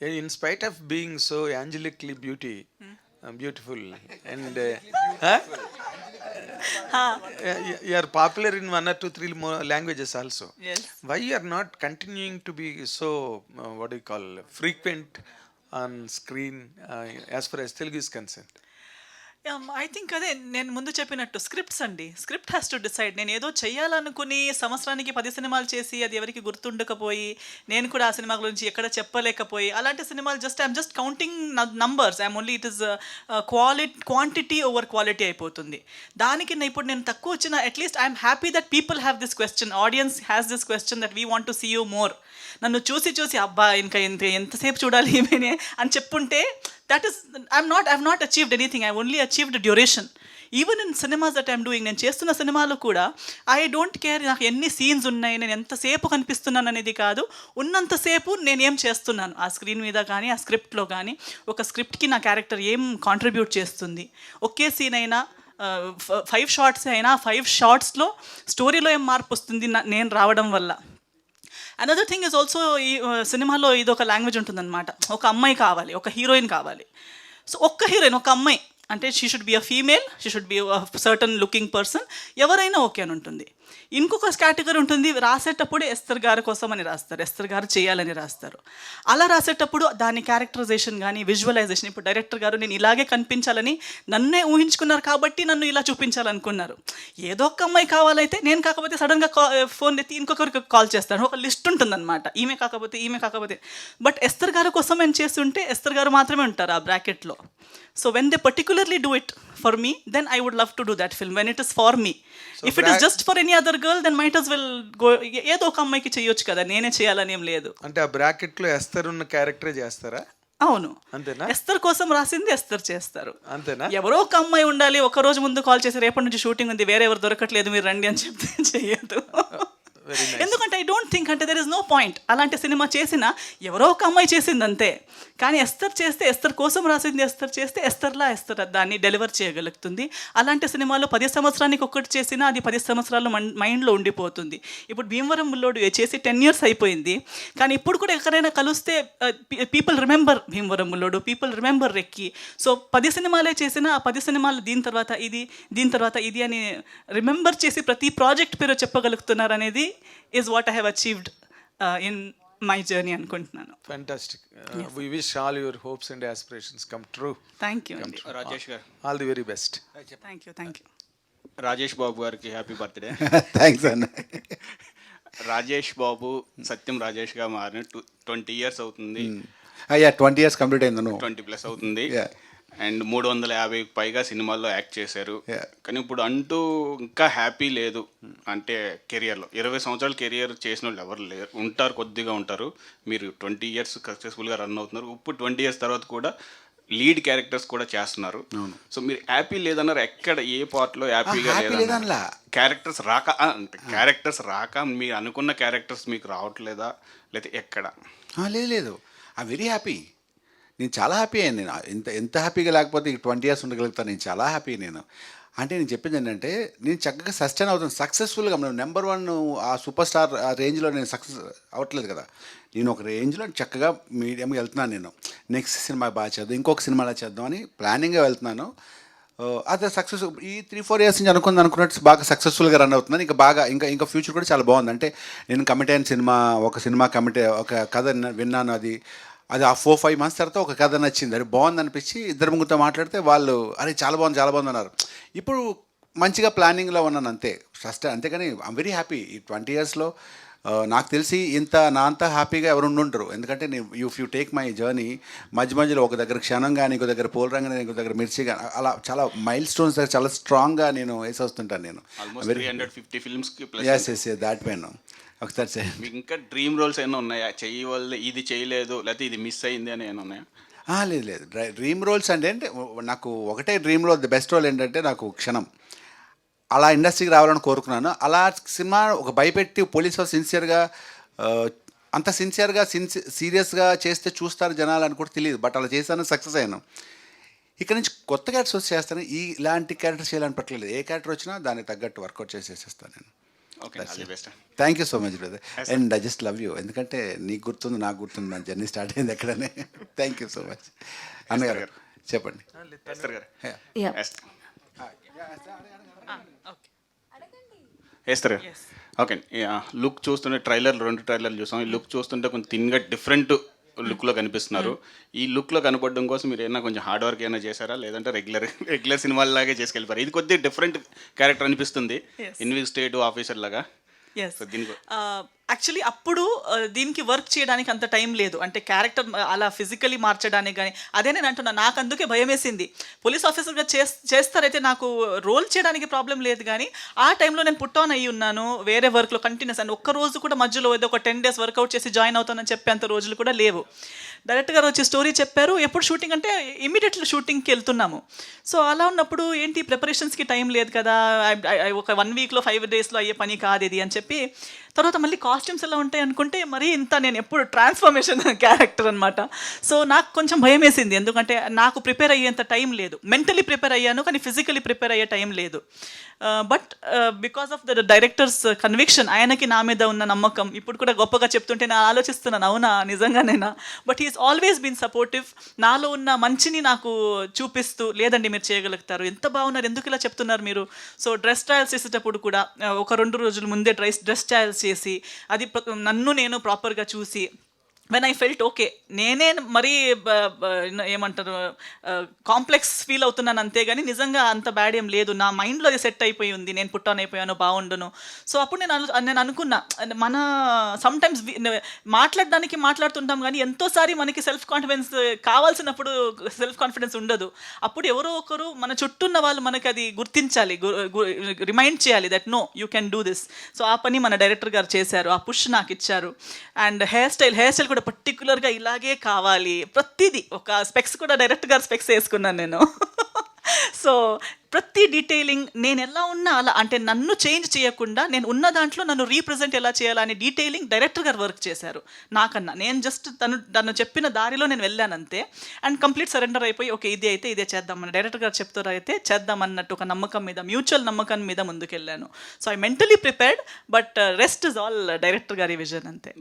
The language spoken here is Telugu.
In spite of being so angelically beautiful, and you are popular in one or two, three more languages also. Yes. Why you are not continuing to be so uh, frequent on screen uh, as far as Telugu is concerned? I um, think అదే నేను ముందు చెప్పినట్టు స్క్రిప్ట్స్ అండి స్క్రిప్ట్ హ్యాస్ టు డిసైడ్ నేను ఏదో చేయాలనుకుని సంవత్సరానికి పది సినిమాలు చేసి అది ఎవరికి గుర్తుండకపోయి నేను కూడా ఆ సినిమా గురించి ఎక్కడ చెప్పలేకపోయి అలాంటి సినిమాలు just I'm just counting numbers I'm only it is quality quantity over quality అయిపోతుంది దానికి ఇప్పుడు నేను తక్కువ వచ్చిన at least I'm happy that people have this question audience has this question that we want to see you more నన్ను చూసి చూసి అబ్బా ఇంకా ఎంత ఎంతసేపు చూడాలి ఏమైనా అని చెప్పుంటే that is I'm not I not achieved anything I only achieved duration even in cinemas that I'm doing నేను చేస్తున్న సినిమాలు కూడా ఐ డోంట్ కేర్ నాకు ఎన్ని సీన్స్ ఉన్నాయి నేను ఎంతసేపు కనిపిస్తున్నాను అనేది కాదు ఉన్నంతసేపు నేనేం చేస్తున్నాను ఆ స్క్రీన్ మీద కానీ ఆ స్క్రిప్ట్లో కానీ ఒక స్క్రిప్ట్కి నా క్యారెక్టర్ ఏం కాంట్రిబ్యూట్ చేస్తుంది ఒకే సీన్ అయినా ఫైవ్ షార్ట్స్ అయినా ఫైవ్ షార్ట్స్లో స్టోరీలో ఏం మార్పు వస్తుంది నేను రావడం వల్ల అనదర్ థింగ్ ఇస్ ఆల్సో ఈ సినిమాలో ఇది ఒక లాంగ్వేజ్ ఉంటుందన్నమాట ఒక అమ్మాయి కావాలి ఒక హీరోయిన్ కావాలి సో ఒక్క హీరోయిన్ ఒక అమ్మాయి అంటే she should be a female she should be certain looking person ఎవరైనా ఓకే అని ఉంటుంది ఇంకొక కేటగిరీ ఉంటుంది రాసేటప్పుడు ఎస్తర్ గారి కోసం అని రాస్తారు ఎస్తర్ గారు చేయాలని రాస్తారు అలా రాసేటప్పుడు దాని క్యారెక్టరైజేషన్ కానీ విజువలైజేషన్ ఇప్పుడు డైరెక్టర్ గారు నేను ఇలాగే కనిపించాలని నన్నే ఊహించుకున్నారు కాబట్టి నన్ను ఇలా చూపించాలనుకున్నారు ఏదో ఒక అమ్మాయి కావాలైతే నేను కాకపోతే సడన్గా ఫోన్ ఎత్తి ఇంకొకరికి కాల్ చేస్తాను ఒక లిస్ట్ ఉంటుందన్నమాట ఈమె కాకపోతే ఈమె కాకపోతే బట్ ఎస్తర్ గారి కోసం నేను చేస్తుంటే ఎస్తర్ గారు మాత్రమే ఉంటారు ఆ బ్రాకెట్లో so when they particularly do it for me then I would love to do that film when it is for me if it is just for any other girl then might as well go ఏదో ఒక అమ్మాయికి చేయొచ్చు కదా నేనే చేయాలని ఏం లేదు అంటే ఆ బ్రాకెట్ లో ఎస్తర్ ఉన్న క్యారెక్టర్ చేస్తారా అవును అంతేనా ఎస్తర్ కోసం రాసింది ఎస్తర్ చేస్తారు అంతేనా ఎవరో ఒక అమ్మాయి ఉండాలి ఒక రోజు ముందు కాల్ చేసి రేపటి నుంచి షూటింగ్ ఉంది వేరే ఎవరు దొరకట్లేదు మీరు రండి అని చెప్తే చేయదు ఎందుకంటే ఐ డోంట్ థింక్ అంటే దెర్ ఇస్ నో పాయింట్ అలాంటి సినిమా చేసిన ఎవరో ఒక అమ్మాయి చేసింది అంతే కానీ ఎస్తర్ చేస్తే ఎస్తర్ కోసం రాసింది ఎస్తర్ చేస్తే ఎస్తర్లా ఎస్తర్ దాన్ని డెలివర్ చేయగలుగుతుంది అలాంటి సినిమాలు పది సంవత్సరానికి ఒక్కటి చేసినా అది పది సంవత్సరాలు మైండ్లో ఉండిపోతుంది ఇప్పుడు భీమవరం ముల్లోడు చేసి టెన్ ఇయర్స్ అయిపోయింది కానీ ఇప్పుడు కూడా ఎక్కడైనా కలిస్తే people remember Bhimavaram Bullodu people remember recce so పది సినిమాలే చేసినా ఆ పది సినిమాలు దీని తర్వాత ఇది దీని తర్వాత ఇది అని రిమెంబర్ చేసి ప్రతి ప్రాజెక్ట్ పేరు చెప్పగలుగుతున్నారు అనేది is what I have achieved in my journey అనుకుంటున్నాను fantastic we wish all your hopes and aspirations come true thank you Rajesh garu all the very best thank you thank you Rajesh Babu గారికి హ్యాపీ బర్త్డే థ్యాంక్స్ అన్న రాజేష్ బాబు సత్యం రాజేష్ గా మారిన ట్వంటీ ఇయర్స్ అవుతుంది అయ్యా ట్వంటీ ఇయర్స్ కంప్లీట్ అయింది ట్వంటీ ప్లస్ అవుతుంది అండ్ మూడు వందల యాభై పైగా సినిమాల్లో యాక్ట్ చేశారు కానీ ఇప్పుడు అంటూ ఇంకా హ్యాపీ లేదు అంటే కెరియర్లో ఇరవై సంవత్సరాలు కెరియర్ చేసిన వాళ్ళు ఎవరు లేరు ఉంటారు కొద్దిగా ఉంటారు మీరు ట్వంటీ ఇయర్స్ సక్సెస్ఫుల్గా రన్ అవుతున్నారు ఇప్పుడు ట్వంటీ ఇయర్స్ తర్వాత కూడా లీడ్ క్యారెక్టర్స్ కూడా చేస్తున్నారు సో మీరు హ్యాపీ లేదన్నారు ఎక్కడ ఏ పార్ట్లో హ్యాపీగా లేదన్నా క్యారెక్టర్స్ రాక క్యారెక్టర్స్ రాక మీరు అనుకున్న క్యారెక్టర్స్ మీకు రావట్లేదా లేకపోతే ఎక్కడ లేదు లేదు ఐ వెరీ హ్యాపీ నేను చాలా హ్యాపీ అయ్యాను నేను ఎంత ఎంత హ్యాపీగా లేకపోతే ఈ ట్వంటీ ఇయర్స్ ఉండగలుగుతాను నేను చాలా హ్యాపీ నేను అంటే నేను చెప్పింది ఏంటంటే నేను చక్కగా సస్టైన్ అవుతాను సక్సెస్ఫుల్గా నేను నెంబర్ వన్ ఆ సూపర్ స్టార్ ఆ రేంజ్లో నేను సక్సెస్ అవ్వట్లేదు కదా నేను ఒక రేంజ్లో చక్కగా మీడియంగా వెళ్తున్నాను నేను నెక్స్ట్ సినిమా బాగా చేద్దాం ఇంకొక సినిమా అలా చేద్దామని ప్లానింగ్గా వెళ్తున్నాను అదే సక్సెస్ ఈ త్రీ ఫోర్ ఇయర్స్ నుంచి అనుకుంది అనుకున్నట్టు బాగా సక్సెస్ఫుల్గా రన్ అవుతున్నాను ఇంకా బాగా ఇంకా ఇంకా ఫ్యూచర్ కూడా చాలా బాగుంది అంటే నేను కమిట్ అయిన సినిమా ఒక సినిమా కమిట్ ఒక కథ విన్నాను అది అది ఆ ఫోర్ ఫైవ్ మంత్స్ తర్వాత ఒక కథ నచ్చింది అది బాగుంది అనిపించి ఇద్దరు ముగ్గురితో మాట్లాడితే వాళ్ళు అరే చాలా బాగుంది చాలా బాగుంది అన్నారు ఇప్పుడు మంచిగా ప్లానింగ్లో ఉన్నాను అంతే ఫస్ట్ అంతేగాని ఐమ్ వెరీ హ్యాపీ ఈ ట్వంటీ ఇయర్స్లో నాకు తెలిసి ఇంత నా అంత హ్యాపీగా ఎవరు ఉండుంటారు ఎందుకంటే నేను you you take my journey మధ్య మధ్యలో ఒక దగ్గర క్షణం కానీ ఇంకో దగ్గర రంగ కానీ ఇంకో దగ్గర మిర్చి కానీ అలా చాలా మైల్ స్టోన్స్ చాలా స్ట్రాంగ్గా నేను వేసి వస్తుంటాను నేను హండ్రెడ్ ఫిఫ్టీ ఫిల్మ్స్కి ఎస్ ఎస్ దాట్ పైన ఒకసారి చేయండి మీకు ఇంకా డ్రీమ్ రోల్స్ ఏమైనా ఉన్నాయా చేయవల్ల ఇది చేయలేదు లేకపోతే ఇది మిస్ అయింది అని ఏమైనా ఉన్నాయా లేదు లేదు డ్రీమ్ రోల్స్ అంటే అంటే నాకు ఒకటే dream role the best role ఏంటంటే నాకు క్షణం అలా ఇండస్ట్రీకి రావాలని కోరుకున్నాను అలా సినిమా ఒక భయపెట్టి వాళ్ళు సిన్సియర్గా అంత సిన్సియర్గా సిన్సి సీరియస్గా చేస్తే చూస్తారు జనాలు అని కూడా తెలియదు బట్ అలా చేశాను సక్సెస్ అయ్యాను ఇక్కడ నుంచి కొత్త క్యారెక్టర్స్ వచ్చి చేస్తాను ఈ ఇలాంటి క్యారెక్టర్స్ చేయాలని పట్టలేదు ఏ క్యారెక్టర్ వచ్చినా దానికి తగ్గట్టు వర్కౌట్ చేసేసేస్తాను నేను thank you so much brother and I just love you ఎందుకంటే నీకు గుర్తుంది నాకు గుర్తుంది నా జర్నీ స్టార్ట్ అయింది ఎక్కడనే థ్యాంక్ యూ సో మచ్ అన్నగారు చెప్పండి వేస్తారు ఓకే లుక్ చూస్తుంటే ట్రైలర్ రెండు ట్రైలర్లు చూసాం ఈ లుక్ చూస్తుంటే కొంచెం థిన్గా డిఫరెంట్ లుక్లో కనిపిస్తున్నారు hmm. ఈ లుక్లో కనపడడం కోసం మీరు ఏమైనా కొంచెం హార్డ్ వర్క్ ఏమైనా చేశారా లేదంటే రెగ్యులర్ రెగ్యులర్ సినిమాలాగే చేసుకెళ్ళిపోయారు ఇది కొద్దిగా డిఫరెంట్ క్యారెక్టర్ అనిపిస్తుంది ఇన్వెస్టేటివ్ ఆఫీసర్ లాగా యాక్చువల్లీ అప్పుడు దీనికి వర్క్ చేయడానికి అంత టైం లేదు అంటే క్యారెక్టర్ అలా ఫిజికలీ మార్చడానికి కానీ అదే నేను అంటున్నా నాకు అందుకే భయం వేసింది పోలీస్ ఆఫీసర్గా చేస్తారైతే నాకు రోల్ చేయడానికి ప్రాబ్లం లేదు కానీ ఆ టైంలో నేను పుట్టాన్ అయ్యి ఉన్నాను వేరే వర్క్లో కంటిన్యూస్ అండ్ ఒక్క రోజు కూడా మధ్యలో ఏదో ఒక టెన్ డేస్ వర్కౌట్ చేసి జాయిన్ అవుతానని చెప్పేంత రోజులు కూడా లేవు డైరెక్ట్ గారు వచ్చి స్టోరీ చెప్పారు ఎప్పుడు షూటింగ్ అంటే ఇమీడియట్లీ షూటింగ్కి వెళ్తున్నాము సో అలా ఉన్నప్పుడు ఏంటి ప్రిపరేషన్స్కి టైం లేదు కదా ఒక వన్ వీక్లో ఫైవ్ డేస్లో అయ్యే పని కాదు ఇది అని చెప్పి తర్వాత మళ్ళీ కాస్ట్ కాస్ట్యూమ్స్ ఎలా ఉంటాయి అనుకుంటే మరీ ఇంత నేను ఎప్పుడు ట్రాన్స్ఫర్మేషన్ క్యారెక్టర్ అనమాట సో నాకు కొంచెం భయం వేసింది ఎందుకంటే నాకు ప్రిపేర్ అయ్యేంత టైం లేదు మెంటలీ ప్రిపేర్ అయ్యాను కానీ ఫిజికలీ ప్రిపేర్ అయ్యే టైం లేదు but because of the director's conviction ఆయనకి నా మీద ఉన్న నమ్మకం ఇప్పుడు కూడా గొప్పగా చెప్తుంటే నేను ఆలోచిస్తున్నాను అవునా నిజంగానేనా but he's always been supportive నాలో ఉన్న మంచిని నాకు చూపిస్తూ లేదండి మీరు చేయగలుగుతారు ఎంత బాగున్నారు ఎందుకు ఇలా చెప్తున్నారు మీరు సో డ్రెస్ ట్రయల్స్ చేసేటప్పుడు కూడా uh, ఒక రెండు రోజుల ముందే డ్రెస్ డ్రెస్ ట్రయల్స్ చేసి అది నన్ను నేను ప్రాపర్గా చూసి వెన్ ఐ ఫెల్ట్ ఓకే నేనే మరీ ఏమంటారు కాంప్లెక్స్ ఫీల్ అవుతున్నాను అంతేగాని నిజంగా అంత బ్యాడ్ ఏం లేదు నా మైండ్లో అది సెట్ అయిపోయి ఉంది నేను పుట్టాన్ అయిపోయాను బాగుండును సో అప్పుడు నేను నేను అనుకున్నా మన సమ్టైమ్స్ మాట్లాడడానికి మాట్లాడుతుంటాం కానీ ఎంతోసారి మనకి సెల్ఫ్ కాన్ఫిడెన్స్ కావాల్సినప్పుడు సెల్ఫ్ కాన్ఫిడెన్స్ ఉండదు అప్పుడు ఎవరో ఒకరు మన చుట్టూ ఉన్న వాళ్ళు మనకి అది గుర్తించాలి రిమైండ్ చేయాలి that no you can do this so ఆ పని మన డైరెక్టర్ గారు చేశారు ఆ పుష్ నాకు ఇచ్చారు and hair style hair style కూడా కూడా పర్టికులర్గా ఇలాగే కావాలి ప్రతిదీ ఒక స్పెక్స్ కూడా డైరెక్ట్గా స్పెక్స్ వేసుకున్నాను నేను సో ప్రతి డీటెయిలింగ్ నేను ఎలా ఉన్నా అలా అంటే నన్ను చేంజ్ చేయకుండా నేను ఉన్న దాంట్లో నన్ను రీప్రజెంట్ ఎలా చేయాలని డీటెయిలింగ్ డైరెక్టర్ గారు వర్క్ చేశారు నాకన్నా నేను జస్ట్ తను తను చెప్పిన దారిలో నేను వెళ్ళానంతే అండ్ కంప్లీట్ సరెండర్ అయిపోయి ఓకే ఇది అయితే ఇదే చేద్దామని డైరెక్టర్ గారు చెప్తారు అయితే చేద్దామన్నట్టు ఒక నమ్మకం మీద మ్యూచువల్ నమ్మకం మీద ముందుకెళ్ళాను so I mentally prepared but rest is all director గారి విజన్ అంతే